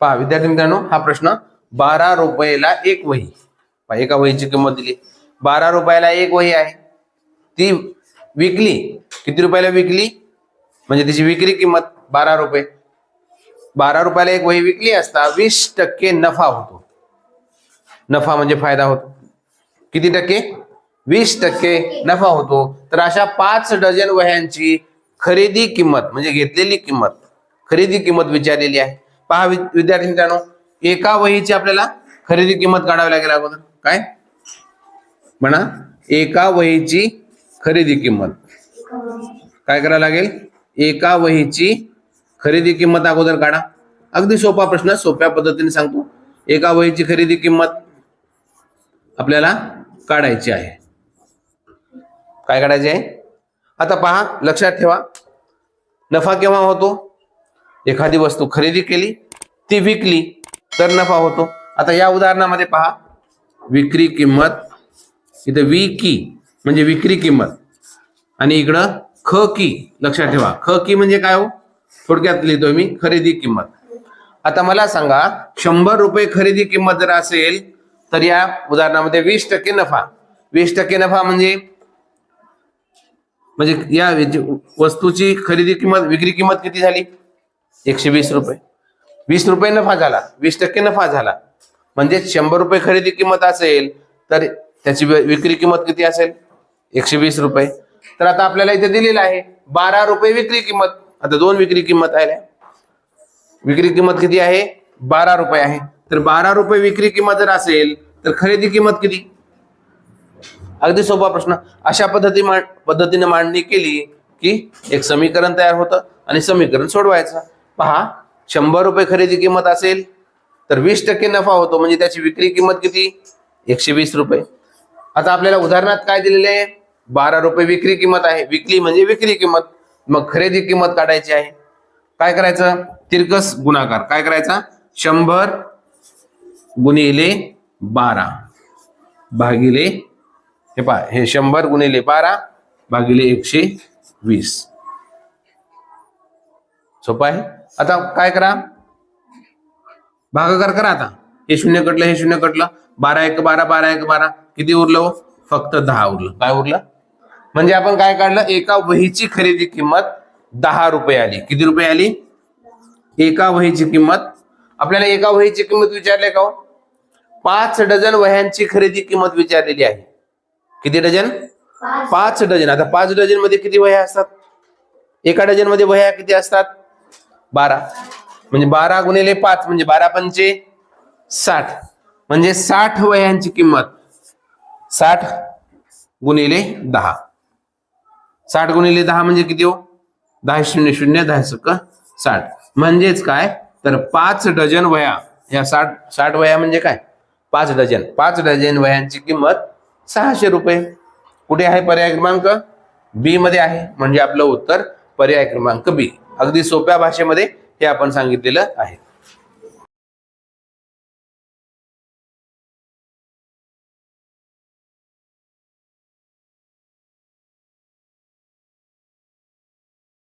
पहा विद्यार्थी मित्रांनो हा प्रश्न बारा रुपयाला एक वही. पहा, एका वहीची किंमत दिली. बारा रुपयाला एक वही आहे. ती विकली किती रुपयाला विकली? म्हणजे तिची विक्री किंमत बारा रुपये. बारा रुपयाला एक वही विकली असता वीस टक्के नफा होतो. नफा म्हणजे फायदा होतो. किती टक्के? वीस टक्के नफा होतो. तर अशा पाच डझन वह्यांची खरेदी किंमत म्हणजे घेतलेली किंमत खरेदी किंमत विचारलेली आहे. पहा विद्यार्थी मित्रांनो एका वहीची आपल्याला खरेदी किंमत काढावी लागेल अगोदर. काय? म्हणा एका वहीची खरेदी किंमत. काय करावं लागेल? एका वहीची खरेदी किंमत अगोदर काढा. अगदी सोपा प्रश्न सोप्या पद्धतीने सांगतो. एका वहीची खरेदी किंमत आपल्याला काढायची आहे. काय काढायची आहे? आता पहा लक्षात ठेवा. नफा केव्हा होतो? एखादी वस्तू खरेदी केली ती विकली तर नफा होतो. आता या उदाहरणामध्ये पहा. विक्री किंमत इथं वी की म्हणजे विक्री किंमत. आणि इकडं ख की लक्षात ठेवा. ख की म्हणजे काय हो? थोडक्यात लिहितो मी खरेदी किंमत. आता मला सांगा शंभर रुपये खरेदी किंमत जर असेल तर या उदाहरणामध्ये वीस टक्के नफा. वीस टक्के नफा म्हणजे? म्हणजे या वस्तूची खरेदी किंमत विक्री किंमत किती झाली? एकशे वीस रुपये. वीस रुपये नफा झाला. वीस टक्के नफा झाला. म्हणजे शंभर रुपये खरेदी किंमत असेल तर त्याची विक्री किंमत किती असेल? एकशे वीस रुपये. तर आता आपल्याला इथे दिलेलं आहे बारा रुपये विक्री किंमत. आता दोन विक्री किंमत आल्या विक्री किंमत किती आहे? बारा रुपये आहे. तर बारा रुपये विक्री किंमत जर असेल तर खरेदी किंमत किती? अगदी सोपा प्रश्न. अशा पद्धती मांड पद्धतीने मांडणी केली की एक समीकरण तयार होतं आणि समीकरण सोडवायचं. पहा शंभर रुपये खरेदी किंमत असेल तर वीस टक्के नफा होतो म्हणजे त्याची विक्री किंमत किती? एकशे वीस रुपये. आता आपल्याला उदाहरणात काय दिलेले आहे? बारा रुपये विक्री किंमत आहे. विकली म्हणजे विक्री किंमत. मग खरेदी किंमत काढायची आहे. काय करायचं? तिरकस गुणाकार. काय करायचा? शंभर गुणिले बारा भागिले हे पहा हे शंभर गुणिले बारा भागिले एकशे वीस. सोपं आहे? आता काय करा? भागाकार करा आता. हे शून्य कटलं हे शून्य कटलं. बारा एक बारा बारा एक बारा. किती उरलं हो? फक्त दहा उरलं. काय उरलं? म्हणजे आपण काय काढलं? एका वहीची खरेदी किंमत दहा रुपये आली. किती रुपये आली? एका वहीची किंमत. आपल्याला एका वहीची किंमत विचारली का हो? पाच डझन वह्यांची खरेदी किंमत विचारलेली आहे. किती डझन? पाच डझन. आता पाच डझनमध्ये किती वह्या असतात? एका डझनमध्ये वह्या किती असतात? बारा. म्हणजे बारा गुणिले पाच म्हणजे बारा पंचे साठ. म्हणजे साठ वह्यांची किंमत. साठ गुणिले दहा. साठ गुणिले दहा म्हणजे किती हो? दहा शून्य शून्य दहा सक साठ. म्हणजेच काय? तर पाच डझन वया या साठ साठ वया म्हणजे काय? पाच डझन. पाच डझन वयांची किंमत सहाशे रुपये. कुठे आहे पर्याय क्रमांक? बी मध्ये आहे. म्हणजे आपलं उत्तर पर्याय क्रमांक बी अगदी सोप्या भाषेमध्ये हे आपण सांगितलेलं आहे.